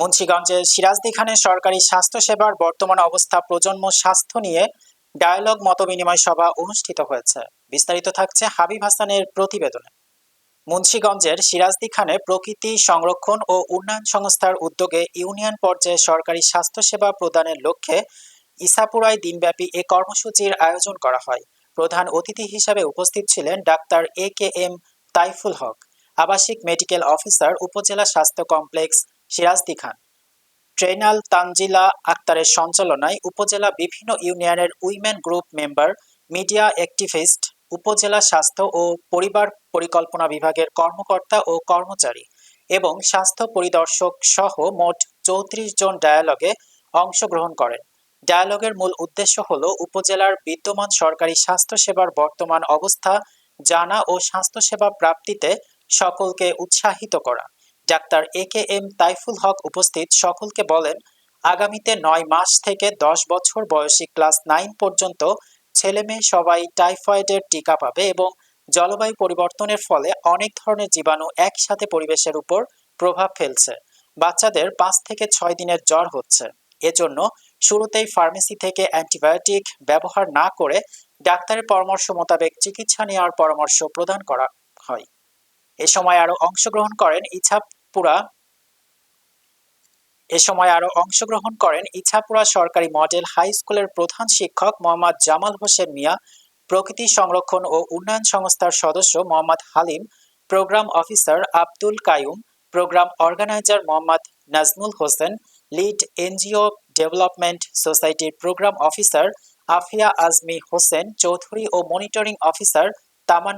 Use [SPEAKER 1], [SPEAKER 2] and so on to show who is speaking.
[SPEAKER 1] মুন্সিগঞ্জের সিরাজদি খানের সরকারি স্বাস্থ্যসেবার বর্তমান অবস্থা, প্রজন্ম স্বাস্থ্য নিয়ে ডায়ালগ মতবিনিময় সভা অনুষ্ঠিত হয়েছে। বিস্তারিত থাকছে হাবিব হাসানের প্রতিবেদনে। মুন্সিগঞ্জের সিরাজদি খানে প্রকৃতি সংরক্ষণ ও উন্নয়ন সংস্থার উদ্যোগে ইউনিয়ন পর্যায়ে সরকারি স্বাস্থ্যসেবা প্রদানের লক্ষ্যে ইসাপুরায় দিনব্যাপী এ কর্মসূচির আয়োজন করা হয়। প্রধান অতিথি হিসাবে উপস্থিত ছিলেন doctor A K M Taiful Haque, আবাসিক মেডিকেল অফিসার, উপজেলা স্বাস্থ্য কমপ্লেক্স সিরাজদি খান ট্রেনাল তানজিলা আক্তারের সঞ্চালনায় উপজেলা বিভিন্ন ইউনিয়নের women group member, media activist, উপজেলা স্বাস্থ্য ও পরিবার পরিকল্পনা বিভাগের কর্মকর্তা ও কর্মচারী এবং স্বাস্থ্য পরিদর্শক সহ মোট চৌত্রিশ জন ডায়ালগে অংশগ্রহণ করেন। ডায়ালগের মূল উদ্দেশ্য হল উপজেলার বিদ্যমান সরকারি স্বাস্থ্যসেবার বর্তমান অবস্থা জানা ও স্বাস্থ্যসেবা প্রাপ্তিতে সকলকে উৎসাহিত করা। Doctor A K M Taiful Haque উপস্থিত। সকলকে বলেন, আগামীতে নয় মাস থেকে দশ বছর বয়সী ক্লাস নাইন পর্যন্ত ছেলে মেয়ে সবাই টাইফয়েডের টিকা পাবে এবং জলবায়ু পরিবর্তনের ফলে অনেক ধরনের জীবাণু একসাথে পরিবেশের উপর প্রভাব ফেলছে। বাচ্চাদের পাঁচ থেকে ছয় দিনের জ্বর হচ্ছে। এজন্য শুরুতেই ফার্মেসি থেকে অ্যান্টিবায়োটিক ব্যবহার না করে ডাক্তারের পরামর্শ মোতাবেক চিকিৎসা নেওয়ার পরামর্শ প্রদান করা হয়। এ সময় আরও অংশগ্রহণ করেন ইছাপুরা এ সময় আরও অংশগ্রহণ করেন ইছাপুরা সরকারি মডেল হাই স্কুলের প্রধান শিক্ষক মোহাম্মদ জামাল হোসেন মিয়া, প্রকৃতি সংরক্ষণ ও উন্নয়ন সংস্থার সদস্য Mohammad Halim, programme officer Abdul Kayum programme organiser Mohammad Nazmul Hossain, lead NGO development সোসাইটির প্রোগ্রাম অফিসার আফিয়া আজমি হোসেন, চৌধুরী ও মনিটরিং অফিসার তামান